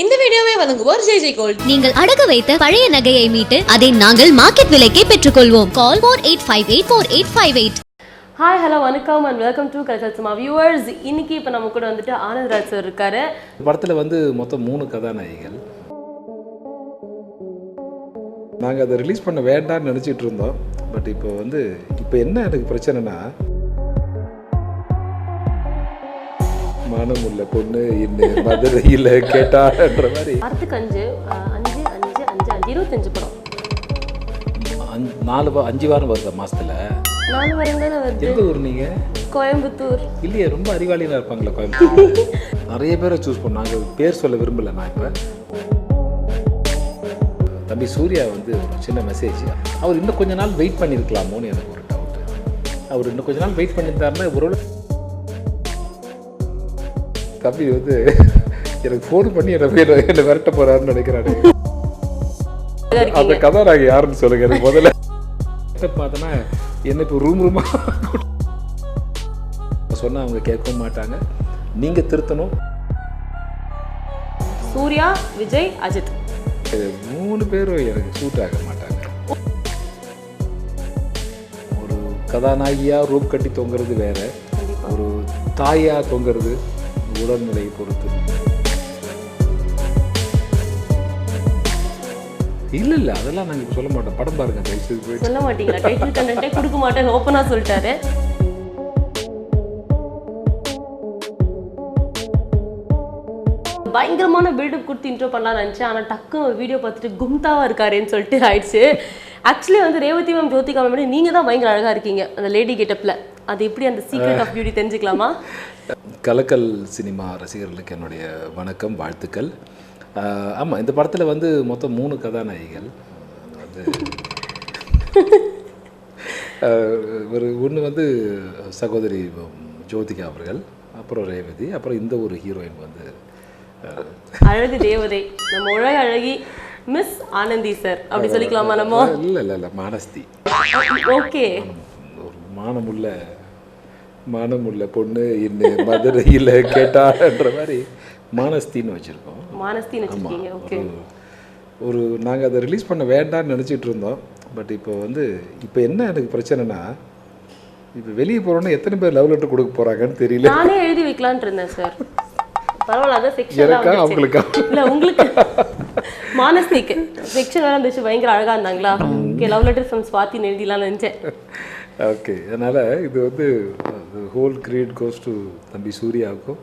இந்த வீடியோவை வழங்குவோர் ஜெய் ஜெய் கோல்ட். நீங்கள் அடகு வைத்த பழைய நகையை மீட்டு அதை நாங்கள் மார்க்கெட் விலைக்கே பெற்றுக்கொள்வோம். Call four eight five eight four eight five eight hi hello வணக்கம் அண்ட் வெல்கம் டு கல்ச்சல் சும்மா வியூவர்ஸ் இன்னைக்கு இப்போ நம்ம கூட வந்துட்டு ஆனந்த்ராஜ் சார் இருக்காரு. படத்தில் வந்து மொத்தம் மூணு கதாநாயகிகள். நாங்கள் அதை ரிலீஸ் பண்ண வேண்டாம்னு நினச்சிட்டு இருந்தோம். பட் இப்போ வந்து இப்போ என்ன எனக்கு பிரச்சனைனா மானம் உள்ள பொண்ணு இன்னும் மதுரையில் கேட்டான்ற மாதிரி. வாரத்துக்கு அஞ்சு அஞ்சு அஞ்சு அஞ்சு அஞ்சு இருபத்தஞ்சு படம். நாலு அஞ்சு வாரம் வருதா மாசத்துல? நாலு வாரம் தானே வருது. எந்த ஊர் நீங்கள் கோயம்புத்தூர். இல்லையே ரொம்ப அறிவாளியாக இருப்பாங்களே கோயம்புத்தூர். நிறைய பேரை சூஸ் பண்ணாங்க பேர் சொல்ல விரும்பல நான் இப்போ. தம்பி சூர்யா வந்து ஒரு சின்ன மெசேஜ் அவர் இன்னும் கொஞ்ச நாள் வெயிட் பண்ணியிருக்கலாமோன்னு எனக்கு ஒரு டவுட் அவர் இன்னும் கொஞ்ச நாள் வெயிட் பண்ணியிருந்தாருன்னா ஒரு தம்பி வந்து எனக்கு ஃபோன் பண்ணி என்னை என்னை விரட்ட போறாருன்னு நினைக்கிறாரு. அந்த கதாநாயகி யாருன்னு சொல்லுங்க எனக்கு முதல்ல பார்த்தோன்னா என்ன இப்போ ரூம் ரூமா சொன்னா அவங்க கேட்கவும் மாட்டாங்க. நீங்க திருத்தணும். சூர்யா விஜய் அஜித். இது மூணு பேரும் எனக்கு சூட் ஆக மாட்டாங்க. ஒரு கதாநாயகியா ரூப் கட்டி தொங்குறது வேற. ஒரு தாயா தொங்குறது உடல்நிலையை பொறுத்து. இல்ல இல்ல அதெல்லாம் நாங்க இப்ப சொல்ல மாட்டோம் படம் பாருங்க தயவு சொல்ல மாட்டீங்களா? டைட்டில் கண்டென்ட்டே கொடுக்க மாட்டேன். ஓப்பனாக சொல்லிட்டாரு. பயங்கரமான பில்டப் கொடுத்து இன்ட்ரோ பண்ணலாம்னு நினச்சேன். ஆனால் டக்குன்னு வீடியோ பார்த்துட்டு கும்தாவாக இருக்காருன்னு சொல்லிட்டு ஆயிடுச்சு. ஆக்சுவலி வந்து ரேவதி மேம் ஜோதிகா மேம் நீங்கள் தான் பயங்கர அழகாக இருக்கீங்க. அந்த லேடி கெட்டப்பில் அது எப்படி அந்த சீக்ரெட் ஆஃப் பியூட்டி தெரிஞ்சுக்கலாமா? கலக்கல் சினிமா ரசிகர்களுக்கு என்னுடைய வணக்கம் வாழ்த்துக்கள். ஆஹ் ஆமா இந்த படத்துல வந்து மொத்தம் மூணு கதாநாயகிகள். ஆஹ் ஒரு ஒன்று வந்து சகோதரி ஜோதிகா அவர்கள் அப்புறம் ரேவதி அப்புறம் இந்த ஒரு ஹீரோயின் வந்து அழகு தேவதை. நம்ம உலக அழகி மிஸ் ஆனந்தி சார் அப்படி சொல்லிக்கலாமா நம்ம? இல்ல இல்ல இல்ல மானஸ்தி. ஓகே. மானமுள்ள மானமுள்ள பொண்ணு இன்னும் மதுரையில் கேட்டான்ற மாதிரி மானஸ்தின்னு வச்சுருக்கோம். மானஸ்தின்னு ஒரு நாங்கள் அதை ரிலீஸ் பண்ண வேண்டாம்னு நினச்சிட்டு இருந்தோம். பட் இப்போ வந்து இப்போ என்ன எனக்கு பிரச்சனைனா இப்போ வெளியே போகிறோன்னா எத்தனை பேர் லவ் லெட்டர் கொடுக்க போகிறாங்கன்னு தெரியல. நானே எழுதி வைக்கலாம்னு இருந்தேன் சார் பரவாயில்ல அதான் செக்ஷன் அவங்களுக்கா? இல்ல உங்களுக்கு. மானஸ்திக்கு. செக்ஷன் வேற இருந்துச்சு பயங்கர அழகா இருந்தாங்களா? ஓகே லவ் லெட்டர் ஃப்ரம் ஸ்வாத்தின்னு எழுதிலாம்னு நினைச்சேன். ஓகே அதனால் இது வந்து ஹோல் கிரியேட் கோஸ் டு தம்பி சூர்யாவுக்கும்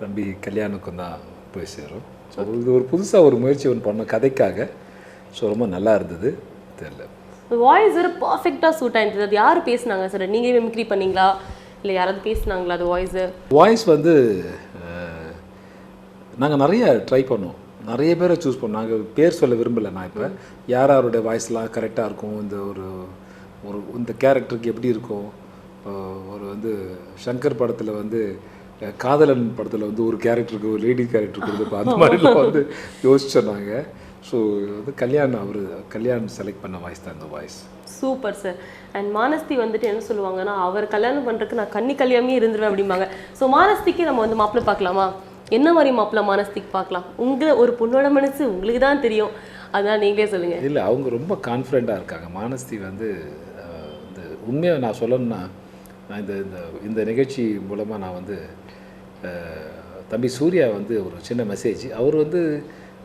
தம்பி கல்யாணுக்கும் தான் போய் சேரும். ஸோ இது ஒரு புதுசாக ஒரு முயற்சி ஒன்று பண்ணோம் கதைக்காக. ஸோ ரொம்ப நல்லா இருந்தது. தெரியல. வாய்ஸ் வேறு பர்ஃபெக்டாக சூட் ஆயிருந்தது அது யார் பேசுனாங்க சார் நீங்களே மிமிக்ரி பண்ணீங்களா? இல்லை யாராவது பேசுனாங்களா அது வாய்ஸு வாய்ஸ் வந்து நாங்கள் நிறைய ட்ரை பண்ணோம். நிறைய பேரை சூஸ் பண்ணோம். நாங்கள் பேர் சொல்ல விரும்பலை நான் இப்போ. யார் யாருடைய வாய்ஸ்லாம் கரெக்டாக இருக்கும்? இந்த ஒரு ஒரு இந்த கேரக்டருக்கு எப்படி இருக்கும் ஒரு வந்து சங்கர் படத்தில் வந்து காதலன் படத்தில் வந்து ஒரு கேரக்டருக்கு ஒரு லேடி கேரக்டர் கொடுத்துப்போம் அந்த மாதிரிலாம் வந்து யோசிச்சோம் நாங்கள் ஸோ வந்து கல்யாண் அவர் கல்யாண் செலக்ட் பண்ண வாய்ஸ் தான் இந்த வாய்ஸ் சூப்பர் சார் அண்ட் மானஸ்தி வந்துட்டு என்ன சொல்லுவாங்கன்னா அவர் கல்யாணம் பண்ணுறதுக்கு நான் கன்னி கல்யாணமே இருந்துருவேன் அப்படிம்பாங்க. ஸோ மானஸ்திக்கு நம்ம வந்து மாப்பிள்ளை பார்க்கலாமா? என்ன மாதிரி மாப்பிள்ளை மானஸ்திக்கு பார்க்கலாம்? உங்களை ஒரு பொண்ணோட மனசு உங்களுக்கு தான் தெரியும். அதான் நீங்களே சொல்லுங்க. இல்லை அவங்க ரொம்ப கான்ஃபிடெண்ட்டாக இருக்காங்க. மானஸ்தி வந்து உண்மையை நான் சொல்லணும்னா நான் இந்த இந்த இந்த நிகழ்ச்சி மூலமாக நான் வந்து தம்பி சூர்யா வந்து ஒரு சின்ன மெசேஜ் அவர் வந்து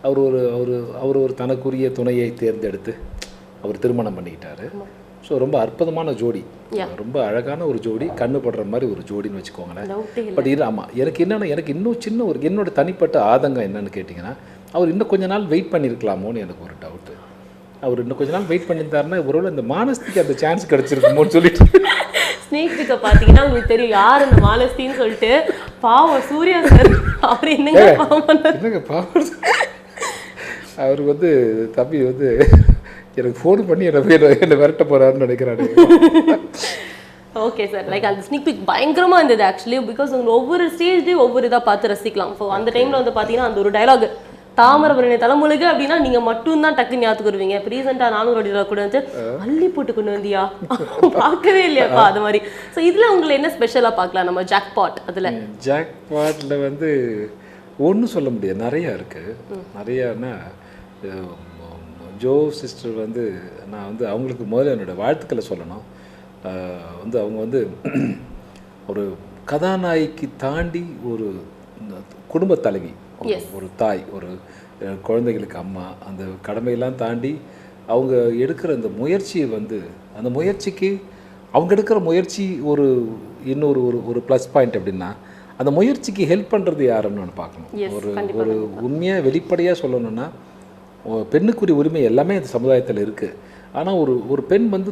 அவர் ஒரு அவர் அவர் ஒரு தனக்குரிய துணையை தேர்ந்தெடுத்து அவர் திருமணம் பண்ணிக்கிட்டாரு. ஸோ ரொம்ப அற்புதமான ஜோடி. ரொம்ப அழகான ஒரு ஜோடி. கண்ணு படுற மாதிரி ஒரு ஜோடின்னு வச்சுக்கோங்களேன். பட் இது ஆமாம் எனக்கு என்னென்னா எனக்கு இன்னும் சின்ன ஒரு என்னோட தனிப்பட்ட ஆதங்கம் என்னன்னு கேட்டிங்கன்னா அவர் இன்னும் கொஞ்ச நாள் வெயிட் பண்ணியிருக்கலாமோன்னு எனக்கு ஒரு டவுட்டு அவர் இன்னும் கொஞ்ச நாள் வெயிட் பண்ணியிருந்தாருன்னா ஒருவேளை இந்த மானஸ்திக்கு அந்த சான்ஸ் கிடச்சிருக்குமோன்னு சொல்லிட்டு. ஸ்னேக் பிக்கை பார்த்தீங்கன்னா உங்களுக்கு தெரியும் யார் அந்த மாலஸ்தின்னு சொல்லிட்டு பாவம் சூர்யா சார் அவர் என்னங்க பாவம் பண்ணாரு? என்னங்க பாவம்? அவர் வந்து தம்பி வந்து எனக்கு ஃபோன் பண்ணி என்னை என்னை விரட்ட போகிறாருன்னு நினைக்கிறாரு. ஓகே சார் லைக் அந்த ஸ்னிக் பிக் பயங்கரமாக இருந்தது ஆக்சுவலி பிகாஸ் உங்க ஒவ்வொரு ஸ்டேஜ்லேயும் ஒவ்வொரு இதாக பார்த்து ரசிக்கலாம். ஸோ அந்த டைமில் வந்து பார்த்தீங்கன்னா அந்த ஒரு டயலாக் தாமிரபரணி தலைமுழுகு அப்படின்னா நீங்க மட்டும்தான் டக்கு ஞாபகத்துக்கு வருவீங்க. இப்போ ரீசெண்டாக நானூறு அடி கூட வந்து அள்ளி போட்டு கொண்டு வந்தியா? பார்க்கவே இல்லையாப்பா அது மாதிரி. ஸோ இதில் உங்களை என்ன ஸ்பெஷலாக பார்க்கலாம்? நம்ம ஜாக் பாட் அதில். ஜாக் பாட்டில் வந்து ஒன்றும் சொல்ல முடியாது. நிறையா இருக்குது நிறையானா ஜோ சிஸ்டர் வந்து நான் வந்து அவங்களுக்கு முதல்ல என்னோட வாழ்த்துக்களை சொல்லணும். வந்து அவங்க வந்து ஒரு கதாநாயகிக்கு தாண்டி ஒரு குடும்ப தலைவி ஒரு- தாய் ஒரு குழந்தைகளுக்கு அம்மா அந்த கடமையெல்லாம் தாண்டி அவங்க எடுக்கிற அந்த முயற்சியை வந்து அந்த முயற்சிக்கு அவங்க எடுக்கிற முயற்சி ஒரு இன்னொரு ஒரு ஒரு ப்ளஸ் பாயிண்ட் அப்படின்னா அந்த முயற்சிக்கு ஹெல்ப் பண்ணுறது யாருன்னு நான் பார்க்கணும். ஒரு ஒரு உண்மையாக வெளிப்படையாக சொல்லணும்னா பெண்ணுக்குரிய உரிமை எல்லாமே இந்த சமுதாயத்தில் இருக்குது ஆனால் ஒரு ஒரு பெண் வந்து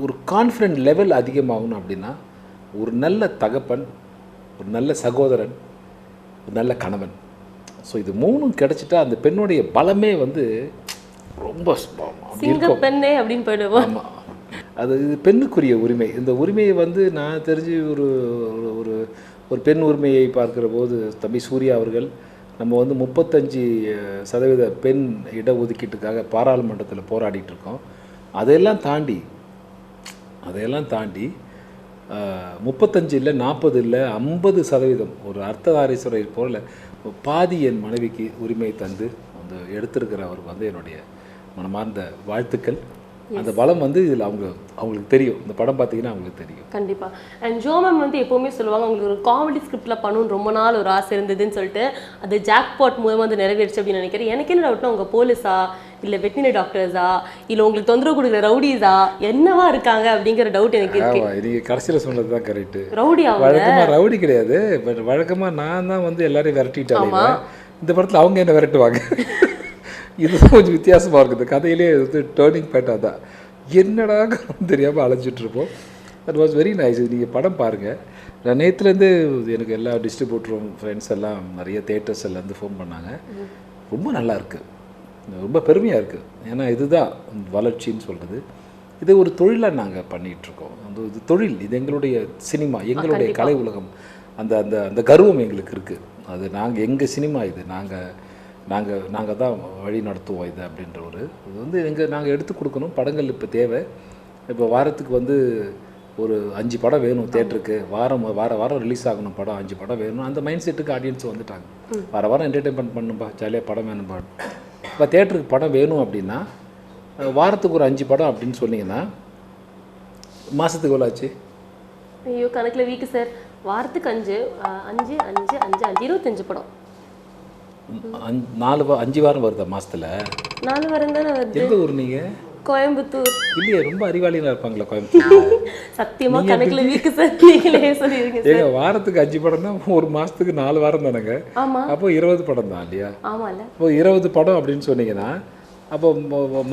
ஒரு கான்ஃபிடென்ட் லெவல் அதிகமாகணும் அப்படின்னா ஒரு நல்ல தகப்பன் ஒரு நல்ல சகோதரன் நல்ல கணவன். ஸோ இது மூணும் கிடைச்சிட்டா அந்த பெண்ணுடைய பலமே வந்து ரொம்ப பெண்ணே அப்படின்னு போயிடுவோம். ஆமாம் அது இது பெண்ணுக்குரிய உரிமை. இந்த உரிமையை வந்து நான் தெரிஞ்சு ஒரு ஒரு- ஒரு பெண் உரிமையை பார்க்கிற போது தம்பி சூர்யா அவர்கள் நம்ம வந்து முப்பத்தஞ்சு சதவீத பெண் இடஒதுக்கீட்டுக்காக பாராளுமன்றத்தில் போராடிட்டு இருக்கோம். அதையெல்லாம் தாண்டி அதையெல்லாம் தாண்டி முப்பத்தஞ்சு இல்லை நாற்பது இல்லை ஐம்பது சதவீதம். ஒரு அர்த்ததாரீஸ்வரை போல பாதி என் மனைவிக்கு உரிமை தந்து அந்த எடுத்திருக்கிற அவருக்கு வந்து என்னுடைய மனமார்ந்த வாழ்த்துக்கள். அந்த பலம் வந்து இதில் அவங்க அவங்களுக்கு தெரியும். இந்த படம் பார்த்தீங்கன்னா அவங்களுக்கு தெரியும். கண்டிப்பா. அண்ட் ஜோ மேம் வந்து எப்பவுமே சொல்லுவாங்க அவங்களுக்கு ஒரு காமெடி ஸ்கிரிப்ட்ல பண்ணணும்னு ரொம்ப நாள் ஒரு ஆசை இருந்ததுன்னு சொல்லிட்டு அது ஜாக்பாட் மூலமா வந்து நிறைவேறிச்சு அப்படின்னு நினைக்கிறேன். எனக்கு என்ன டவுட்னா உங்க போலீஸா இல்ல வெட்டினரி டாக்டர்ஸா? இல்ல உங்களுக்கு தொந்தரவு கொடுக்குற ரவுடிஸா? என்னவா இருக்காங்க அப்படிங்கிற டவுட் எனக்கு இருக்கு. நீங்கள் கடைசியில் சொன்னது தான் கரெக்டு ரவுடி வழக்கமாக ரவுடி கிடையாது பட் வழக்கமாக நான் தான் வந்து எல்லாரையும் விரட்டிட்டாங்க இந்த படத்தில் அவங்க என்ன விரட்டுவாங்க? இதுதான் கொஞ்சம் வித்தியாசமாக இருக்குது. கதையிலே வந்து டேர்னிங் பாயிண்டாக தான் என்னடா தெரியாமல் அலைஞ்சிட்டு இருப்போம். தட் வாஸ் வெரி நைஸ் நீங்கள் படம் பாருங்கள் நான் நேற்றுலேருந்து எனக்கு எல்லா டிஸ்ட்ரிபியூட்டரும் ஃப்ரெண்ட்ஸ் எல்லாம் நிறைய தேட்டர்ஸ் எல்லாம் ஃபோன் பண்ணாங்க. ரொம்ப நல்லா இருக்கு. ரொம்ப பெருமையாக இருக்குது ஏன்னா இதுதான் வளர்ச்சின்னு சொல்கிறது இது ஒரு தொழிலாக நாங்கள் பண்ணிகிட்ருக்கோம் அந்த இது தொழில். இது எங்களுடைய சினிமா எங்களுடைய கலை உலகம். அந்த அந்த அந்த கர்வம் எங்களுக்கு இருக்குது அது நாங்கள் எங்கள் சினிமா இது? நாங்கள் நாங்கள் நாங்கள் தான் வழி நடத்துவோம் இது அப்படின்ற ஒரு இது வந்து எங்கள் நாங்கள் எடுத்து கொடுக்கணும். படங்கள் இப்போ தேவை. இப்போ வாரத்துக்கு வந்து ஒரு அஞ்சு படம் வேணும் தேட்டருக்கு. வாரம் வார வாரம் ரிலீஸ் ஆகணும் படம் அஞ்சு படம் வேணும். அந்த மைண்ட் செட்டுக்கு ஆடியன்ஸ் வந்துட்டாங்க. வார வாரம் என்டர்டைன்மெண்ட் பண்ணும்பா. ஜாலியாக படம் வேணும்பா. இப்போ தேட்டருக்கு படம் வேணும் அப்படின்னா வாரத்துக்கு ஒரு அஞ்சு படம் அப்படின்னு சொன்னீங்கன்னா மாதத்துக்கு எவ்வளோ ஆச்சு? ஐயோ கணக்குல வீக்கு சார். வாரத்துக்கு அஞ்சு அஞ்சு அஞ்சு அஞ்சு அஞ்சு இருபத்தஞ்சு படம். நாலு அஞ்சு வாரம் வருதா மாசத்துல? நாலு வாரம் தானே வருது. எந்த ஊர் நீங்க? கோயம்புத்தூர். இல்லையே ரொம்ப அறிவாளியாக இருப்பாங்களா கோயம்புத்தூர். சத்தியமா கணக்குல வீக்கு சார் நீங்களே சொல்லிருங்க ஏங்க வாரத்துக்கு அஞ்சு படம் தான் ஒரு மாசத்துக்கு நாலு வாரம் தானேங்க? ஆமா. அப்போ இருபது படம் தான் இல்லையா? ஆமால இப்போ இருபது படம் அப்படின்னு சொன்னீங்கன்னா அப்போ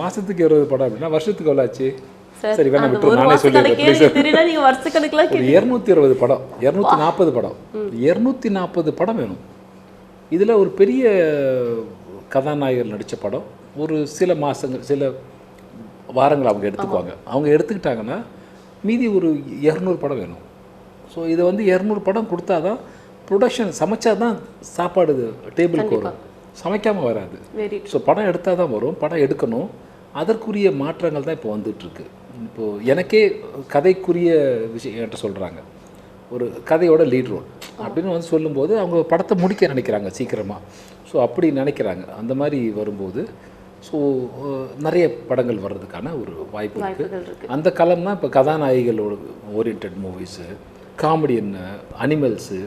மாசத்துக்கு இருபது படம் அப்படின்னா வருஷத்துக்கு எவ்வளோ ஆச்சு? சார் வேணா விட்டு நானே சொல்லிடுறேன் இரநூத்தி இருபது படம் இரநூத்தி நாற்பது படம். இரநூத்தி நாற்பது படம் வேணும். இதில் ஒரு பெரிய கதாநாயகர் நடித்த படம் ஒரு சில மாதங்கள் சில வாரங்கள் அவங்க எடுத்துக்குவாங்க. அவங்க எடுத்துக்கிட்டாங்கன்னா மீதி ஒரு இரநூறு படம் வேணும். ஸோ இதை வந்து இரநூறு படம் கொடுத்தா தான் ப்ரொடக்ஷன் சமைச்சா தான் சாப்பாடு டேபிளுக்கு வரும் சமைக்காமல் வராது. வெரி ஸோ படம் எடுத்தால் தான் வரும். படம் எடுக்கணும். அதற்குரிய மாற்றங்கள் தான் இப்போ வந்துட்டுருக்கு. இப்போது எனக்கே கதைக்குரிய விஷயம் என்கிட்ட சொல்கிறாங்க ஒரு கதையோட லீட் ரோல் அப்படின்னு வந்து சொல்லும்போது அவங்க படத்தை முடிக்க நினைக்கிறாங்க சீக்கிரமாக ஸோ அப்படி நினைக்கிறாங்க. அந்த மாதிரி வரும்போது ஸோ நிறைய படங்கள் வர்றதுக்கான ஒரு வாய்ப்பு இருக்குது அந்த களம் தான் இப்போ கதாநாயகிகளோட ஓரியன்ட் மூவிஸு காமெடியன் அனிமல்ஸு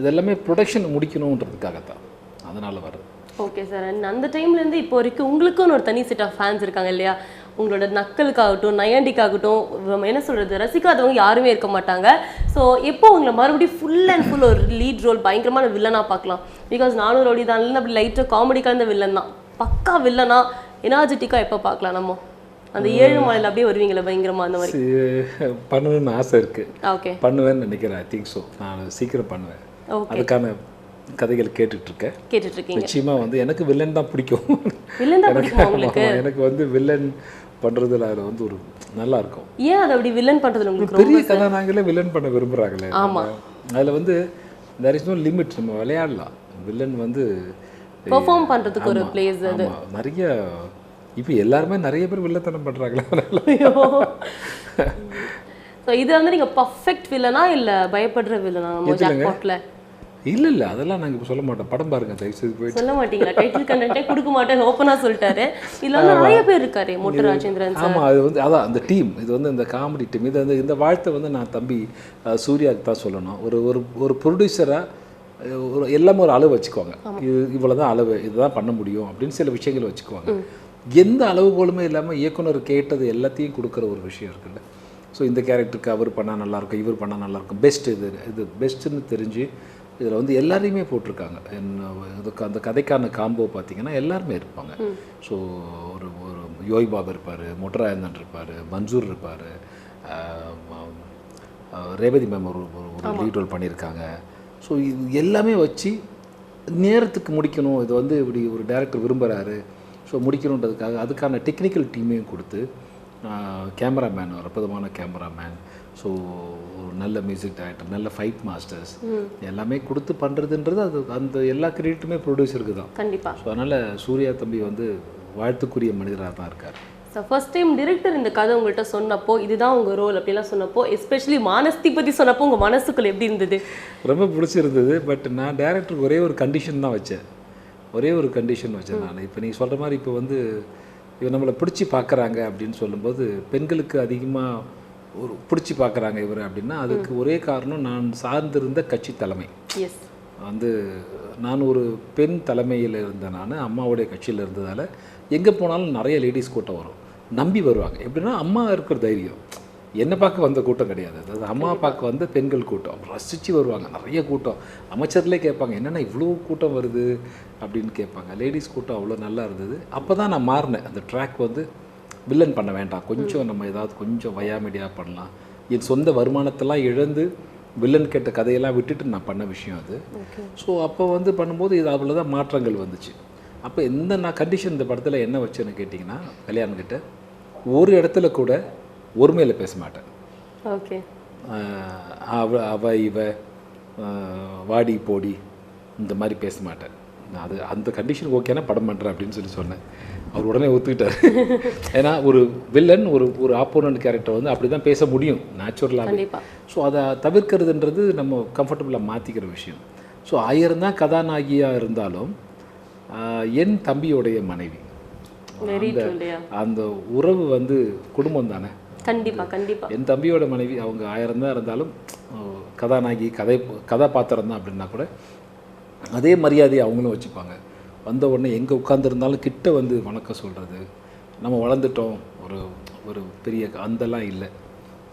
இதெல்லாமே ப்ரொடக்ஷன் முடிக்கணுன்றதுக்காக தான் அதனால் வர்றது. ஓகே சார் அண்ட் அந்த டைம்ல இருந்து இப்போ வரைக்கும் உங்களுக்குன்னு ஒரு தனி செட் ஆஃப் ஃபேன்ஸ் இருக்காங்க இல்லையா? உங்களோட நக்கலுக்காகட்டும் நையாண்டிக்காகட்டும் என்ன சொல்றது ரசிக்காதவங்க யாருமே இருக்க மாட்டாங்க. ஸோ எப்போ உங்களை மறுபடியும் ஃபுல் அண்ட் ஃபுல் ஒரு லீட் ரோல் பயங்கரமான வில்லனா பார்க்கலாம். பிகாஸ் நானும் ரோடி தான் அப்படி லைட்டாக காமெடி கலந்த வில்லன் தான். பக்கா வில்லனா எனர்ஜெட்டிக்காக எப்போ பார்க்கலாம் நம்ம? அந்த ஏழு மாலையில் அப்படியே வருவீங்களா பயங்கரமா அந்த மாதிரி. பண்ணணும்னு ஆசை இருக்குது ஓகே பண்ணுவேன்னு நினைக்கிறேன் ஐ திங்க் ஸோ நான் சீக்கிரம் பண்ணுவேன். அதுக்கான கதைகள் கேட்டுட்டு இருக்கேன் கேட்டுட்டு இருக்கீங்க நிச்சயமா வந்து எனக்கு வில்லன் தான் பிடிக்கும். வில்லன் தான் பிடிக்குமா உங்களுக்கு? எனக்கு வந்து வில்லன் பண்றதுல அது வந்து ஒரு நல்லா இருக்கும் ஏன் அதை அப்படி வில்லன் பண்றதுல உங்களுக்கு பெரிய கதாநாயகர்களே வில்லன் பண்ண விரும்புறாங்களே. ஆமா. அதுல வந்து there is no லிமிட் நம்ம விளையாடலாம். வில்லன் வந்து பெர்ஃபார்ம் பண்றதுக்கு ஒரு ஆமா, பிளேஸ் அது. ஆமா. நிறைய இப்போ எல்லாருமே நிறைய பேர் வில்லத்தனம் பண்றாங்களே ஐயோ. ஸோ இது வந்து நீங்க பர்ஃபெக்ட் வில்லனா இல்ல பயப்படுற வில்லனா நம்ம இல்லை இல்லை. அதெல்லாம் நாங்கள் இப்போ சொல்ல மாட்டோம். படம் பாருங்க தயவுசெய்து போயிட்டு. சொல்ல மாட்டீங்களா? டைட்டில் கண்டென்ட்டே கொடுக்க மாட்டேன்னு ஓப்பனா சொல்லிட்டாரு. இதுல வந்து நிறைய பேர் இருக்காரு மொட்டு ராஜேந்திரன் ஆமாம் அது வந்து அதான் அந்த டீம் இது வந்து இந்த காமெடி டீம் இது வந்து இந்த வாழ்த்தை வந்து நான் தம்பி அஹ், சூர்யாவுக்கு தான் சொல்லணும். ஒரு ஒரு ஒரு ப்ரொடியூசராக ஒரு எல்லாமே ஒரு அளவு வச்சுக்குவாங்க இது இவ்வளோ தான் அளவு இதுதான் பண்ண முடியும் அப்படின்னு சில விஷயங்கள் வச்சுக்குவாங்க எந்த அளவுகோலுமே இல்லாமல் இயக்குனர் கேட்டது எல்லாத்தையும் கொடுக்குற ஒரு விஷயம் இருக்குல்ல. ஸோ இந்த கேரக்டருக்கு அவர் பண்ணால் நல்லாயிருக்கும் இவர் பண்ணால் நல்லாயிருக்கும் பெஸ்ட் இது இது பெஸ்ட்டுன்னு தெரிஞ்சு இதில் வந்து எல்லாரையுமே போட்டிருக்காங்க. இதுக்கு அந்த கதைக்கான காம்போ பார்த்தீங்கன்னா எல்லாருமே இருப்பாங்க. ஸோ ஒரு ஒரு யோய் பாபா இருப்பார் மொட்டராயந்தன் இருப்பார் மன்சூர் இருப்பார் ரேவதி மேம் ஒரு ஒரு- ஒரு லீட் ரோல் பண்ணியிருக்காங்க. ஸோ இது எல்லாமே வச்சு நேரத்துக்கு முடிக்கணும். இது வந்து இப்படி ஒரு டேரக்டர் விரும்புகிறாரு ஸோ முடிக்கணுன்றதுக்காக அதுக்கான டெக்னிக்கல் டீமையும் கொடுத்து கேமராமேன் ஒரு அற்புதமான கேமராமேன் ஸோ ஒரு நல்ல மியூசிக் டைரக்டர் நல்ல ஃபைட் மாஸ்டர்ஸ் எல்லாமே கொடுத்து பண்ணுறதுன்றது அது அந்த எல்லா கிரெடிட்டுமே ப்ரொடியூசருக்கு தான். கண்டிப்பா. ஸோ அதனால் சூர்யா தம்பி வந்து வாழ்த்துக்குரிய மனிதராக தான் இருக்கார். ஸோ ஃபர்ஸ்ட் டைம் டிரெக்டர் இந்த கதை உங்கள்கிட்ட சொன்னப்போ இதுதான் உங்க ரோல் அப்படிலாம் சொன்னப்போ எஸ்பெஷலி மானஸ்தி பத்தி சொன்னப்போ உங்க மனசுக்குள்ள எப்படி இருந்தது? ரொம்ப பிடிச்சிருந்தது பட் நான் டேரக்டருக்கு ஒரே ஒரு கண்டிஷன் தான் வச்சேன். ஒரே ஒரு கண்டிஷன் வச்சேன் நான். இப்போ நீங்கள் சொல்கிற மாதிரி இப்போ வந்து இவன் நம்மளை பிடிச்சி பார்க்குறாங்க அப்படின்னு சொல்லும்போது பெண்களுக்கு அதிகமாக ஒரு பிடிச்சி பார்க்குறாங்க இவர் அப்படின்னா அதுக்கு ஒரே காரணம் நான் சார்ந்திருந்த கட்சி தலைமை. எஸ் வந்து நான் ஒரு பெண் தலைமையில் இருந்த நான் அம்மாவுடைய கட்சியில் இருந்ததால். எங்கே போனாலும் நிறைய லேடிஸ் கூட்டம் வரும். நம்பி வருவாங்க. எப்படின்னா அம்மா இருக்கிற தைரியம். என்னை பார்க்க வந்த கூட்டம் கிடையாது. அதாவது அம்மா பார்க்க வந்த பெண்கள் கூட்டம். ரசித்து வருவாங்க. நிறைய கூட்டம். அமைச்சர்லேயே கேட்பாங்க என்னென்ன இவ்வளோ கூட்டம் வருது? அப்படின்னு கேட்பாங்க. லேடிஸ் கூட்டம் அவ்வளோ நல்லா இருந்தது. அப்போ தான் நான் மாறினேன். அந்த ட்ராக் வந்து வில்லன் பண்ண வேண்டாம். கொஞ்சம் நம்ம ஏதாவது கொஞ்சம் வயாமீடியாக பண்ணலாம். என் சொந்த வருமானத்தெல்லாம் இழந்து வில்லன் கேட்ட கதையெல்லாம் விட்டுட்டு நான் பண்ண விஷயம் அது. ஸோ அப்போ வந்து பண்ணும்போது இது அவ்வளோதான் மாற்றங்கள் வந்துச்சு. அப்போ எந்த நான் கண்டிஷன் இந்த படத்தில் என்ன வச்சேன்னு கேட்டிங்கன்னா கல்யாணம் கிட்ட ஒரு இடத்துல கூட ஒருமையில் பேச மாட்டேன். ஓகே. அவ அவ இவ வாடி போடி இந்த மாதிரி பேச மாட்டேன். நான் அது அந்த கண்டிஷன் ஓகேனா படம் பண்ணுறேன் அப்படின்னு சொல்லி சொன்னேன். அவர் உடனே ஒத்துக்கிட்டார். ஏன்னா ஒரு வில்லன் ஒரு ஒரு ஆப்போனன்ட் கேரக்டர் வந்து அப்படி தான் பேச முடியும் நேச்சுரலாகவே கண்டிப்பா. ஸோ அதை தவிர்க்கிறதுன்றது நம்ம கம்ஃபர்டபுளாக மாற்றிக்கிற விஷயம். ஸோ ஆயிரம் தான் கதாநாயகியாக இருந்தாலும் என் தம்பியோடைய மனைவி. அந்த உறவு வந்து குடும்பம் தானே? கண்டிப்பா கண்டிப்பா. என் தம்பியோட மனைவி அவங்க ஆயிரம் தான் இருந்தாலும் கதாநாயகி கதை கதாபாத்திரம் தான் அப்படின்னா கூட அதே மரியாதையை அவங்களும் வச்சுப்பாங்க. வந்த உடனே எங்கே உட்காந்துருந்தாலும் கிட்ட வந்து வணக்கம் சொல்கிறது நம்ம வளர்ந்துட்டோம். ஒரு ஒரு பெரிய அந்தெல்லாம் இல்லை.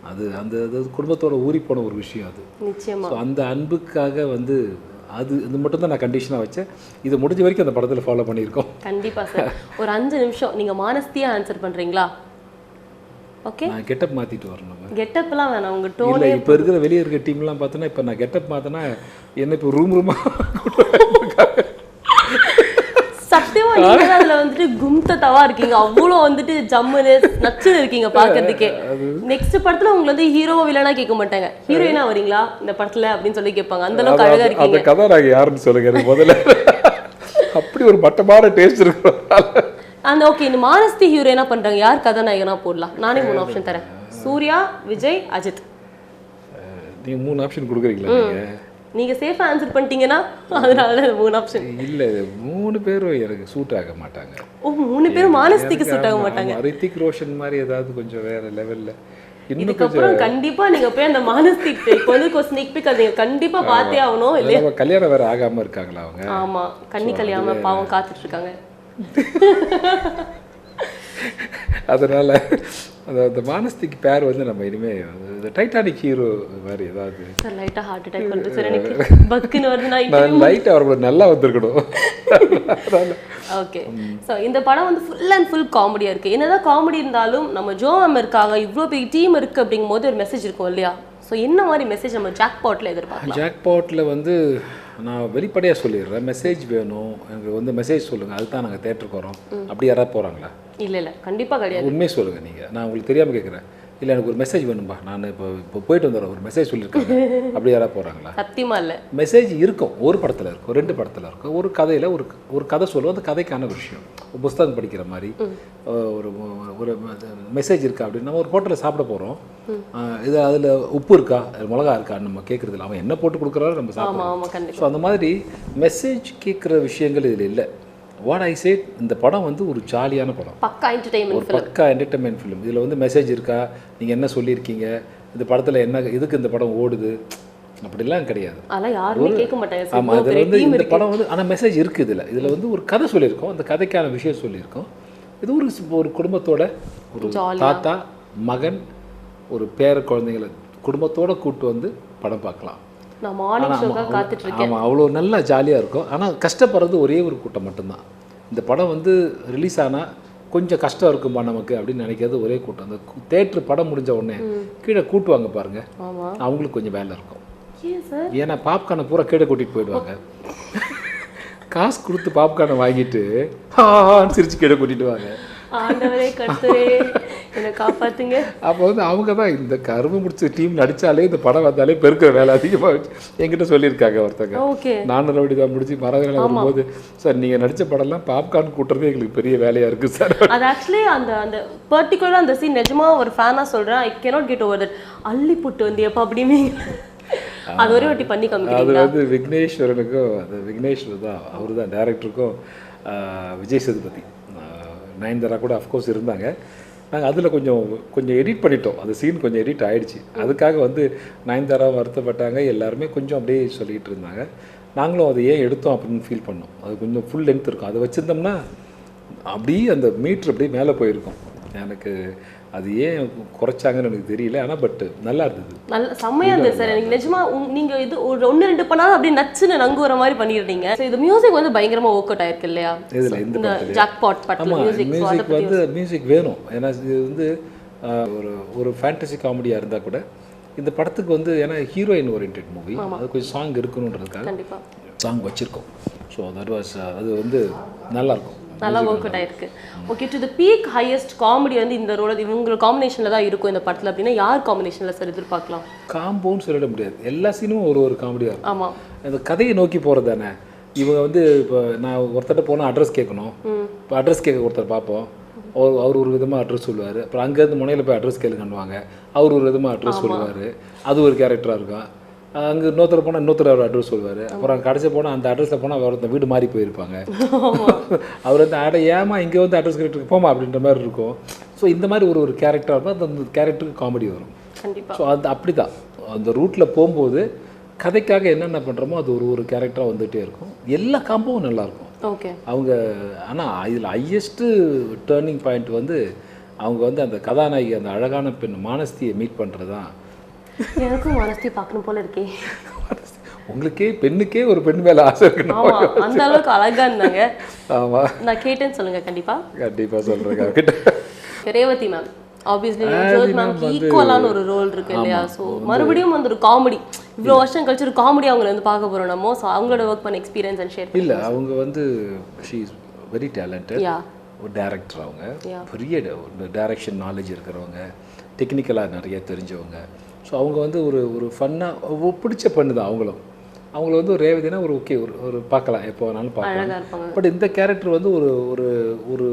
அது அந்த குடும்பத்தோட ஊறி போன ஒரு விஷயம் அது. ஸோ அந்த அன்புக்காக வந்து அது இது மட்டும் தான் நான் கண்டிஷனாக வச்சேன். இது முடிஞ்ச வரைக்கும் அந்த படத்தில் ஃபாலோ பண்ணியிருக்கோம். கண்டிப்பா சார் ஒரு அஞ்சு நிமிஷம். நீங்க மானஸ்தியா ஆன்சர் பண்றீங்களா? ஓகே நான் கெட்டப் மாற்றிட்டு வரணும் கெட்டப்லாம் வேணாம். உங்க இல்லை டோனே இப்போ இருக்கிற வெளியே இருக்க டீம்லாம் பார்த்தோன்னா இப்போ நான் கெட்டப் பார்த்தேன்னா என்ன இப்போ ரூம் ரூமாக சத்தியமா நீங்க அதுல வந்துட்டு கும்தத்தவா இருக்கீங்க. அவ்வளோ வந்துட்டு ஜம்முன்னு நச்சுன்னு இருக்கீங்க பாக்குறதுக்கே. நெக்ஸ்ட் படத்துல உங்களை வந்து ஹீரோவா வில்லனா கேட்க மாட்டாங்க. ஹீரோயினா வரீங்களா இந்த படத்துல அப்படின்னு சொல்லி கேட்பாங்க. அந்த அளவுக்கு அழகா அந்த இருக்கீங்க கதாநாயகி யாருன்னு சொல்லுங்க முதல்ல. அப்படி ஒரு மட்டமான டேஸ்ட் இருக்கிறதால அந்த ஓகே இந்த மானஸ்தி ஹீரோயினா பண்றாங்க? யார் கதாநாயகனா போடலாம்? நானே மூணு ஆப்ஷன் தரேன். சூர்யா விஜய் அஜித். நீங்கள் மூணு ஆப்ஷன் கொடுக்குறீங்களா நீங்கள் நீங்க சேஃபா ஆன்சர் பண்ணிட்டீங்கன்னா அதனால இந்த மூணு ஆப்ஷன் இல்லை மூணு பேரும் எனக்கு சூட் ஆக மாட்டாங்க. ஓ மூணு பேரும் மானஸ்திக்கு சூட் ஆக மாட்டாங்க. ரித்திக் ரோஷன் மாதிரி ஏதாவது கொஞ்சம் வேற லெவலில் இதுக்கப்புறம் கண்டிப்பா நீங்க போய் அந்த மானஸ்தி இப்போ வந்து ஸ்னீக் பிக் அது கண்டிப்பா பார்த்தே ஆகணும் இல்லையா? கல்யாணம் வேற ஆகாம இருக்காங்களா அவங்க? ஆமா கண்ணி கல்யாணம் பாவம் காத்துட்டு இருக்காங்க. அதனால அந்த அந்த மானஸ்திக்கு பேர் வந்து நம்ம இனிமே இந்த டைட்டானிக் ஹீரோ மாதிரி ஏதாவது. சார் லைட்டா ஹார்ட் அட்டாக் வருது சார் எனக்கு பக்குன்னு வருது நான் நான் லைட் அவரோட நல்லா வந்திருக்கணும். ஓகே ஸோ இந்த படம் வந்து ஃபுல் அண்ட் ஃபுல் காமெடியா இருக்கு. என்னதான் காமெடி இருந்தாலும் நம்ம ஜோ மேம் இருக்காங்க இவ்வளோ பெரிய டீம் இருக்கு அப்படிங்கும் போது ஒரு மெசேஜ் இருக்கும் இல்லையா? ஸோ என்ன மாதிரி மெசேஜ் நம்ம ஜாக் பாட்ல எதிர்பார்க்கலாம்? ஜாக்பாட்டில் வந்து நான் வெளிப்படையாக சொல்லிடுறேன். மெசேஜ் வேணும். எனக்கு வந்து மெசேஜ் சொல்லுங்கள் அதுதான் நாங்கள் தேட்டருக்கு வரோம். அப்படி யாராவது போகிறாங்களா இல்ல இல்ல. கண்டிப்பா கிடையாது. உண்மையை சொல்லுங்கள் நீங்கள் நான் உங்களுக்கு தெரியாமல் கேட்குறேன் இல்லை எனக்கு ஒரு மெசேஜ் வேணும்பா. நான் இப்போ இப்போ போயிட்டு வந்துடுறேன் ஒரு மெசேஜ் சொல்லியிருக்காங்க. அப்படி யாராவது போகிறாங்களா சத்தியமா இல்ல. மெசேஜ் இருக்கும். ஒரு படத்தில் இருக்கும். ரெண்டு படத்தில் இருக்கும். ஒரு கதையில் ஒரு ஒரு கதை சொல்லுவோம் அந்த கதைக்கான விஷயம். புஸ்தகம் படிக்கிற மாதிரி. ஒரு ஒரு மெசேஜ் இருக்கா அப்படின்னு நம்ம ஒரு ஹோட்டலில் சாப்பிட போகிறோம் இது அதில் உப்பு இருக்கா? மிளகா இருக்கா? நம்ம கேட்குறது இல்லை அவன் என்ன போட்டு கொடுக்குறாரோ நம்ம கண்டிப்பா. ஸோ அந்த மாதிரி மெசேஜ் கேட்குற விஷயங்கள் இதில் இல்லை. வாட் ஐ சே இந்த படம் வந்து ஒரு ஜாலியான படம். பக்கா என்டர்டைன்மெண்ட் ஒரு பக்கா என்டர்டைன்மெண்ட் ஃபிலிம் இதில் வந்து மெசேஜ் இருக்கா? நீங்கள் என்ன சொல்லியிருக்கீங்க? இந்த படத்தில் என்ன இதுக்கு இந்த படம் ஓடுது? அப்படிலாம் கிடையாது. ஆமாம் இதில் வந்து இந்த படம் வந்து ஆனால் மெசேஜ் இருக்குது இதில். இதில் வந்து ஒரு கதை சொல்லியிருக்கோம். அந்த கதைக்கான விஷயம் சொல்லியிருக்கோம். இது ஒரு ஒரு குடும்பத்தோட ஒரு. தாத்தா மகன் ஒரு பேர குழந்தைங்களை குடும்பத்தோட கூட்டு வந்து படம் பார்க்கலாம். நான் மார்னிங் ஷோக்காக காத்துட்டு இருக்கேன் அவ்வளோ நல்லா ஜாலியாக இருக்கும் ஆனால் கஷ்டப்படுறது ஒரே ஒரு கூட்டம் மட்டும்தான் இந்த படம் வந்து ரிலீஸ் ஆனால் கொஞ்சம் கஷ்டம் இருக்கும்பா நமக்கு அப்படின்னு நினைக்கிறது ஒரே கூட்டம் அந்த தேட்டர் படம் முடிஞ்ச உடனே கீழே கூட்டுவாங்க பாருங்க அவங்களுக்கு கொஞ்சம் வேலை இருக்கும் ஏன்னா பாப்கார்னை பூரா கீழே கூட்டிகிட்டு போயிடுவாங்க காசு கொடுத்து பாப்கார்னை வாங்கிட்டு சிரிச்சு கீழே கூட்டிட்டு வாங்க ஆண்டவரே கர்த்தரே என்னை காப்பாத்துங்க. அப்போ வந்து அவங்க தான் இந்த கரும்பு முடிச்ச டீம் நடிச்சாலே இந்த படம் வந்தாலே பெருக்கிற வேலை அதிகமாக என்கிட்ட சொல்லியிருக்காங்க ஒருத்தங்க ஓகே. ரவுடி தான் முடிச்சு மரவேலை வரும்போது சார் நீங்கள் நடித்த படம்லாம் பாப்கார்ன் கூட்டுறதே எங்களுக்கு பெரிய வேலையாக இருக்குது சார். அது ஆக்சுவலி அந்த அந்த பர்டிகுலராக அந்த சீன் நிஜமா ஒரு ஃபேனாக சொல்றேன். I cannot get over that அள்ளி புட்டு வந்து எப்போ அப்படின்னு அது ஒரே வாட்டி பண்ணி அது வந்து விக்னேஸ்வரனுக்கும் அது விக்னேஸ்வர் தான் அவர் தான் டேரக்டருக்கும் விஜய் சேதுபதி. நயன்தாரா கூட அஃப்கோர்ஸ் இருந்தாங்க. நாங்கள் அதில் கொஞ்சம் கொஞ்சம் எடிட் பண்ணிட்டோம். அந்த சீன் கொஞ்சம் எடிட் ஆகிடுச்சு அதுக்காக வந்து நயன்தாரா வருத்தப்பட்டாங்க. எல்லாருமே கொஞ்சம் அப்படியே சொல்லிகிட்டு இருந்தாங்க. நாங்களும் அதை ஏன் எடுத்தோம் அப்படின்னு ஃபீல் பண்ணோம். அது கொஞ்சம் ஃபுல் லென்த் இருக்கும். அதை வச்சுருந்தோம்னா அப்படியே அந்த மீட்ரு அப்படியே மேலே போயிருக்கும். எனக்கு அது ஏன் குறைச்சாங்கன்னு எனக்கு தெரியல. ஆனால் பட் நல்லா இருந்தது. நல்ல செம்மையா இருந்தது சார். எனக்கு நிஜமா உங்க- நீங்க இது ஒரு ஒன்று ரெண்டு பண்ணாலும் அப்படியே நச்சுன்னு நங்குற மாதிரி பண்ணிடுறீங்க. ஸோ இது மியூசிக் வந்து பயங்கரமா ஒர்க் அவுட் ஆயிருக்கு இல்லையா? இதில் இந்த ஜாக் பாட் பட்டில் மியூசிக் மியூசிக் வந்து மியூசிக் வேணும். ஏன்னா இது வந்து ஒரு ஒரு ஃபேண்டசி காமெடியாக இருந்தால் கூட இந்த படத்துக்கு வந்து ஏன்னா ஹீரோயின் ஓரியன்ட் மூவி அது கொஞ்சம் சாங் இருக்கணுன்றதுக்காக சாங் வச்சுருக்கோம். ஸோ தட் வாஸ் அது வந்து நல்லாயிருக்கும் நல்லா ஒர்க் அவுட் ஆயிருக்கு. Okay to the peak highest comedy வந்து இந்த ரோல இவங்க காம்பினேஷன்ல தான் இருக்கும் இந்த படத்துல அப்படின்னா யார் காம்பினேஷன்ல சார் எதிர்பார்க்கலாம்? காம்போன்னு சொல்லிட முடியாது. எல்லா சீனும் ஒரு ஒரு காமெடியாக இருக்கும். ஆமா. அந்த கதையை நோக்கி போகிறது தானே? இவங்க வந்து இப்போ நான் ஒருத்தர்கிட்ட போனால் அட்ரஸ் கேட்கணும். இப்போ அட்ரஸ் கேட்க ஒருத்தர் பார்ப்போம். அவர் அவர் ஒரு விதமாக அட்ரஸ் சொல்லுவார். அப்புறம் அங்கேருந்து முனையில் போய் அட்ரஸ் கேளுங்கன்னுவாங்க. அவர் ஒரு விதமாக அட்ரஸ் சொல்லுவார். அது ஒரு கேரக்டராக இருக்கும் அங்கே இன்னொருத்தர் போனால் இன்னொருத்தர் அவர் அட்ரஸ் சொல்லுவார். அப்புறம் கடைசி போனால் அந்த அட்ரஸில் போனால் அவர் அந்த வீடு மாறி போயிருப்பாங்க. அவர் வந்து அட ஏமா இங்கே வந்து அட்ரஸ் கேட்டு போமா அப்படின்ற மாதிரி இருக்கும். ஸோ இந்த மாதிரி ஒரு ஒரு கேரக்டராக இருக்கும் அந்த கேரக்டருக்கு காமெடி வரும். ஸோ அது அப்படி தான் அந்த ரூட்டில் போகும்போது கதைக்காக என்னென்ன பண்ணுறோமோ அது ஒரு ஒரு கேரக்டராக வந்துகிட்டே இருக்கும். எல்லா காம்பவும் நல்லாயிருக்கும் ஓகே. அவங்க ஆனால் இதில் ஹையஸ்ட்டு டேர்னிங் பாயிண்ட் வந்து அவங்க வந்து அந்த கதாநாயகி அந்த அழகான பெண் மானஸ்தியை மீட் பண்ணுறது தான் எனக்கும் மனசை பார்க்கணும் போல இருக்கே. உங்களுக்கே பெண்ணுக்கே ஒரு பெண் மேலே ஆசை இருக்கணும் ஆமா அந்த அளவுக்கு அழகா இருந்தாங்க. ஆமாம் நான் கேட்டேன்னு சொல்லுங்க கண்டிப்பா. கண்டிப்பாக சொல்கிறேன் அவர்கிட்ட ரேவதி மேம் ஆப்வியஸ்லி ஜோத் மேம்க்கு ஈக்குவலான ஒரு ரோல் இருக்கு இல்லையா? ஸோ மறுபடியும் வந்து ஒரு காமெடி இவ்வளோ வருஷம் கழிச்சு ஒரு காமெடி அவங்களை வந்து பார்க்க போறோம் நம்ம. ஸோ அவங்களோட ஒர்க் பண்ண எக்ஸ்பீரியன்ஸ் அண்ட் ஷேர் இல்லை அவங்க வந்து ஷீ இஸ் வெரி டேலண்டட் ஒரு டேரக்டர் அவங்க. பெரிய டைரக்ஷன் நாலேஜ் இருக்கிறவங்க. டெக்னிக்கலாக நிறைய தெரிஞ்சவங்க. ஸோ அவங்க வந்து ஒரு ஒரு ஃபன்னாக பிடிச்ச பண்ணு தான் அவங்களும். அவங்கள வந்து ஒரு ரேவதினா ஒரு ஓகே ஒரு ஒரு பார்க்கலாம் எப்போ வேணாலும் பார்க்கலாம் பட் இந்த கேரக்டர் வந்து ஒரு ஒரு ஒரு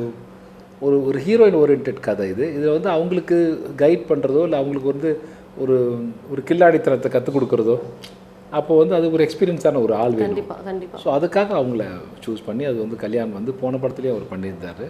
ஒரு ஒரு ஹீரோயின் ஓரியன்ட் கதை இது. இதில் வந்து அவங்களுக்கு கைட் பண்ணுறதோ இல்லை அவங்களுக்கு வந்து ஒரு ஒரு கில்லாடித்தனத்தை கற்றுக் கொடுக்குறதோ அப்போ வந்து அது ஒரு எக்ஸ்பீரியன்ஸான ஒரு ஆள் வேணும். ஸோ அதுக்காக அவங்கள சூஸ் பண்ணி அது வந்து கல்யாணம் வந்து போன படத்துலேயே அவர் பண்ணியிருந்தாரு.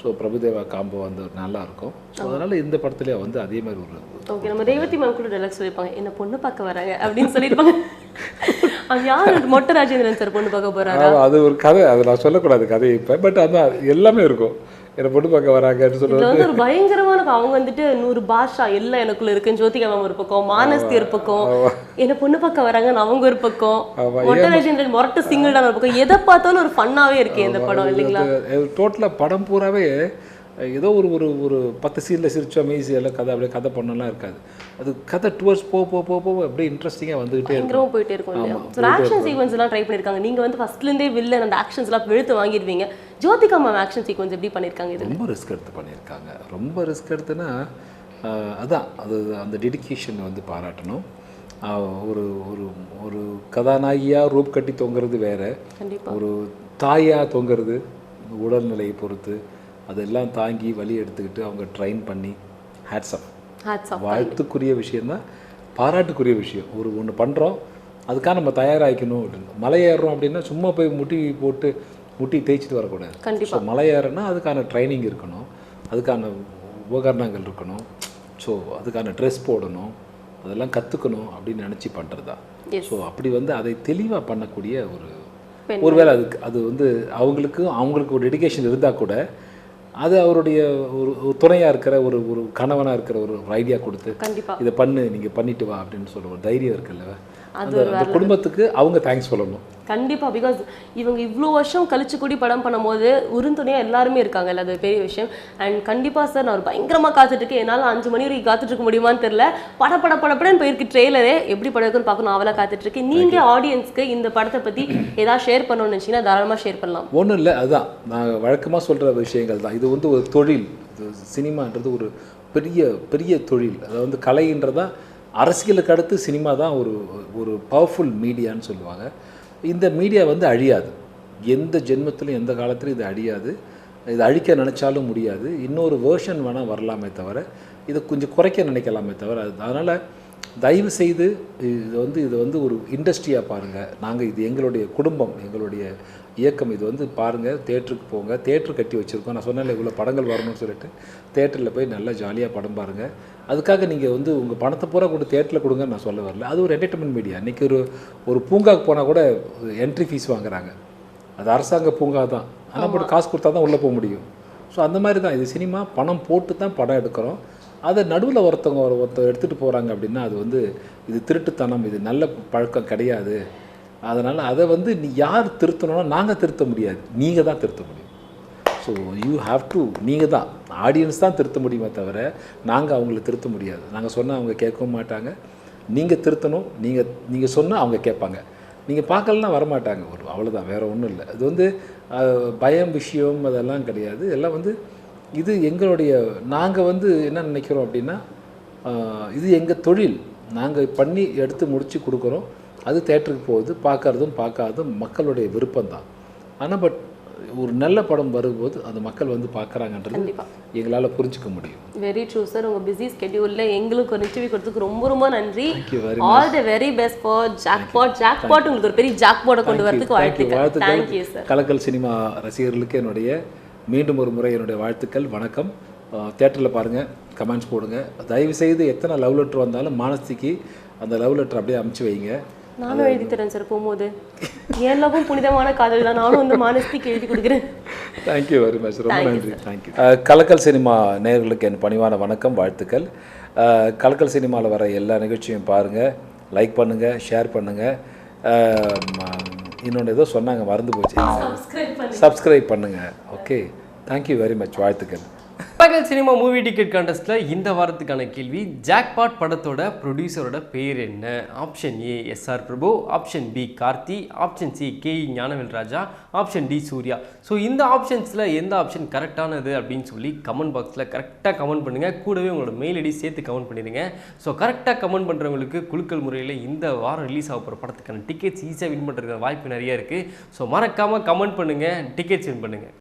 ஸோ பிரபுதேவா காம்போ வந்து நல்லா இருக்கும் ஸோ அதனால் இந்த படத்துலேயே வந்து அதே மாதிரி ஒரு ஓகே நம்ம ரேவதி மேம் கூட டைலாக் சொல்லியிருப்பாங்க. என்ன பொண்ணு பார்க்க வராங்க? அப்படின்னு சொல்லியிருப்பாங்க. அது யார் மொட்டை ராஜேந்திரன் சார் பொண்ணு பார்க்க ஆமா, அது ஒரு கதை. அது நான் சொல்லக்கூடாது கதை இப்போ. பட் அதான் எல்லாமே இருக்கும். என்னை பொண்ணு பார்க்க வராங்கன்னு சொல்லுவாங்க ஒரு பயங்கரமான அவங்க வந்துட்டு நூறு பாஷா எல்லாம் எனக்குள்ள இருக்கு ஜோதிகா மேம் ஒரு பக்கம் மானஸ்தி ஒரு பக்கம் என்ன பொண்ணு பார்க்க வராங்கன்னு அவங்க ஒரு பக்கம் மொட்டை ராஜேந்திரன் மொரட்டு சிங்கிள் ஒரு பக்கம். எதை பார்த்தாலும் ஒரு ஃபன்னாவே இருக்கு இந்த படம் இல்லைங்களா? டோட்டலாக படம் பூராவே ஏதோ ஒரு ஒரு ஒரு பத்து சீனில் சிரிச்சோம் எல்லாம் கதை அப்படியே கதை பண்ணலாம் இருக்காது. அது கதை டுவர்ஸ் போ போ போ போ அப்படியே இன்ட்ரெஸ்டிங்காக வந்துகிட்டே இருக்கும். போயிட்டே இருக்கும் ஸோ ஆக்ஷன் சீக்வன்ஸ் எல்லாம் ட்ரை பண்ணிருக்காங்க. நீங்க வந்து ஃபர்ஸ்ட்ல இருந்தே வில்லன் அந்த ஆக்ஷன்ஸ் எல்லாம் வெளுத்து வாங்கிடுவீங்க. ஜோதிகா மேம் ஆக்ஷன் சீக்வன்ஸ் எப்படி பண்ணிருக்காங்க இது ரொம்ப ரிஸ்க் எடுத்து பண்ணியிருக்காங்க ரொம்ப ரிஸ்க் எடுத்துனா ஆஹ் அதான் அது அந்த டெடிகேஷன் வந்து பாராட்டணும். ஒரு ஒரு ஒரு கதாநாயகியாக ரூப் கட்டி தொங்குறது வேற. ஒரு தாயாக தொங்குறது உடல்நிலையை பொறுத்து. அதெல்லாம் தாங்கி வழி எடுத்துக்கிட்டு அவங்க ட்ரைன் பண்ணி ஹேட்ஸ் ஆஃப் ஹேட்ஸ் ஆஃப் வாழ்த்துக்குரிய விஷயம்தான் பாராட்டுக்குரிய விஷயம். ஒரு ஒன்று பண்ணுறோம் அதுக்காக நம்ம தயாராகிக்கணும் அப்படின்னு. மலை ஏறுறோம் அப்படின்னா சும்மா போய் முட்டி போட்டு முட்டி தேய்ச்சிட்டு வரக்கூடாது. ஸோ மலை ஏறனா அதுக்கான ட்ரைனிங் இருக்கணும். அதுக்கான உபகரணங்கள் இருக்கணும். ஸோ அதுக்கான ட்ரெஸ் போடணும். அதெல்லாம் கற்றுக்கணும் அப்படின்னு நினச்சி பண்ணுறது தான். ஸோ அப்படி வந்து அதை தெளிவாக பண்ணக்கூடிய ஒரு. ஒருவேளை அதுக்கு அது வந்து அவங்களுக்கு அவங்களுக்கு ஒரு டெடிகேஷன் இருந்தால் கூட அது அவருடைய ஒரு துணையாக இருக்கிற ஒரு ஒரு கணவனாக இருக்கிற ஒரு ஐடியா கொடுத்து இதை பண்ணு நீங்கள் பண்ணிட்டு வா அப்படின்னு சொல்ல ஒரு தைரியம் இருக்குல்ல அது அந்த குடும்பத்துக்கு அவங்க தேங்க்ஸ் சொல்லணும். கண்டிப்பா பிகாஸ் இவங்க இவ்வளோ வருஷம் கழிச்சு கூடி படம் பண்ணும்போது உறுதுணையா எல்லாருமே இருக்காங்கல்ல அது பெரிய விஷயம். அண்ட் கண்டிப்பா சார் நான் ஒரு பயங்கரமா காத்துட்டு இருக்கேன். என்னால அஞ்சு மணி வரைக்கும் காத்துட்டு இருக்க முடியுமான்னு தெரியல. பட பட படப்படன்னு போயிருக்கு ட்ரெய்லரே எப்படி படம் இருக்குன்னு பார்க்கணும் அவளா காத்துட்டு இருக்கேன். நீங்க ஆடியன்ஸ்க்கு இந்த படத்தை பத்தி ஏதாவது ஷேர் பண்ணணும்னு நினைச்சீங்கன்னா தாராளமா ஷேர் பண்ணலாம். ஒன்றும் இல்லை அதுதான் நான் வழக்கமாக சொல்கிற விஷயங்கள் தான். இது வந்து ஒரு தொழில். சினிமான்றது ஒரு பெரிய பெரிய தொழில். அது வந்து கலைன்றதா அரசியலுக்கு அடுத்து சினிமா தான் ஒரு ஒரு பவர்ஃபுல் மீடியான்னு சொல்லுவாங்க. இந்த மீடியா வந்து அழியாது. எந்த ஜென்மத்திலும் எந்த காலத்திலும் இது அழியாது. இது அழிக்க நினச்சாலும் முடியாது. இன்னொரு வேர்ஷன் வேணால் வரலாமே தவிர இதை கொஞ்சம் குறைக்க நினைக்கலாமே தவிர அது அதனால் தயவு செய்து இது வந்து இது வந்து ஒரு இண்டஸ்ட்ரியாக பாருங்கள் நாங்கள் இது எங்களுடைய குடும்பம் எங்களுடைய இயக்கம் இது வந்து பாருங்கள் தேட்டருக்கு போங்க தேட்டர் கட்டி வச்சுருக்கோம். நான் சொன்னேன்ல இவ்வளோ படங்கள் வரணும்னு சொல்லிட்டு. தேட்டரில் போய் நல்லா ஜாலியாக படம் பாருங்கள் அதுக்காக நீங்கள் வந்து உங்கள் பணத்தை பூரா கூட தேட்டரில் கொடுங்கன்னு நான் சொல்ல வரல. அது ஒரு என்டர்டைன்மெண்ட் மீடியா இன்றைக்கி ஒரு ஒரு பூங்காவுக்கு போனால் கூட என்ட்ரி ஃபீஸ் வாங்குறாங்க. அது அரசாங்க பூங்கா தான். ஆனால் போட்டு காசு கொடுத்தா தான் உள்ளே போக முடியும். ஸோ அந்த மாதிரி தான். இது சினிமா பணம் போட்டு தான் படம் எடுக்கிறோம். அதை நடுவில் ஒருத்தவங்க ஒரு ஒருத்தர் எடுத்துகிட்டு போகிறாங்க அப்படின்னா அது வந்து இது திருட்டுத்தனம் இது நல்ல பழக்கம் கிடையாது. அதனால் அதை வந்து நீ யார் திருத்தணும்னா நாங்கள் திருத்த முடியாது. நீங்கள் தான் திருத்த முடியும். ஸோ யூ ஹாவ் டு நீங்கள் தான். ஆடியன்ஸ் தான் திருத்த முடியுமே தவிர நாங்கள் அவங்கள திருத்த முடியாது. நாங்கள் சொன்னால் அவங்க கேட்கவும் மாட்டாங்க. நீங்கள் திருத்தணும். நீங்கள் நீங்கள் சொன்னால் அவங்க கேட்பாங்க. நீங்கள் பார்க்கலன்னா வரமாட்டாங்க. ஒரு அவ்வளோதான் வேறு ஒன்றும் இல்லை. இது வந்து பயம் விஷயம் அதெல்லாம் கிடையாது. எல்லாம் வந்து இது எங்களுடைய நாங்கள் வந்து என்ன நினைக்கிறோம் அப்படின்னா இது எங்கள் தொழில். நாங்கள் பண்ணி எடுத்து முடித்து கொடுக்குறோம். அது தேட்டருக்கு போகுது பார்க்கறதும் பார்க்காததும் மக்களுடைய விருப்பம்தான். ஆனால் பட் ஒரு நல்ல படம் வரும்போது அந்த மக்கள் வந்து பார்க்குறாங்கன்றது எங்களால் புரிஞ்சுக்க முடியும். வெரி ட்ரூ சார் உங்க பிஸி ஸ்கெடியூல்ல எங்களுக்கு ஒரு இன்டர்வியூ கொடுத்ததுக்கு ரொம்ப ரொம்ப நன்றி. All the very best for Jackpot Jackpot உங்களுக்கு ஒரு பெரிய ஜாக்பாட்டை கொண்டு வரதுக்கு வாழ்த்துக்கள். தேங்க்யூ சார் கலக்கல் சினிமா ரசிகர்களுக்கு என்னுடைய மீண்டும் ஒரு முறை என்னுடைய வாழ்த்துக்கள். வணக்கம். தேட்டரில் பாருங்கள் கமெண்ட்ஸ் போடுங்க. தயவு செய்து எத்தனை லவ் லெட்டர் வந்தாலும் மானஸ்திக்கு அந்த லவ் லெட்டர் அப்படியே அமுச்சு வைங்க. நானும் எழுதி தரேன் சார் போகும்போது. என் லவ்வும் புனிதமான காதல் தான். நானும் வந்து மானஸ்திக்கு எழுதி கொடுக்குறேன். தேங்க்யூ வெரி மச் ரொம்ப நன்றி. தேங்க்யூ கலக்கல் சினிமா நேயர்களுக்கு என் பணிவான வணக்கம் வாழ்த்துக்கள். கலக்கல் சினிமாவில் வர எல்லா நிகழ்ச்சியும் பாருங்கள் லைக் பண்ணுங்கள் ஷேர் பண்ணுங்கள் இன்னொன்று ஏதோ சொன்னாங்க மறந்து போச்சு. சப்ஸ்கிரைப் பண்ணுங்கள் ஓகே தேங்க்யூ வெரி மச் வாழ்த்துக்கள். பகல் சினிமா மூவி டிக்கெட் கான்டெஸ்ட்டில் இந்த வாரத்துக்கான கேள்வி ஜாக்பாட் படத்தோட ப்ரொடியூசரோட பேர் என்ன? Option A SR Prabhu option B Karthi. Option C K Gnanavel Raja. Option D Suriya. So இந்த ஆப்ஷன்ஸில் எந்த ஆப்ஷன் கரெக்டானது அப்படின்னு சொல்லி கமெண்ட் பாக்ஸில் கரெக்டாக கமெண்ட் பண்ணுங்கள் கூடவே உங்களோட மெயில் ஐடி சேர்த்து கமெண்ட் பண்ணிடுங்க. ஸோ கரெக்டாக கமெண்ட் பண்ணுறவங்களுக்கு குழுக்கள் முறையில் இந்த வாரம் ரிலீஸ் ஆக போகிற படத்துக்கான டிக்கெட்ஸ் ஈஸியாக வின் பண்ணுறதுக்கான வாய்ப்பு நிறைய இருக்குது ஸோ மறக்காமல் கமெண்ட் பண்ணுங்கள் டிக்கெட்ஸ் வின் பண்ணுங்கள்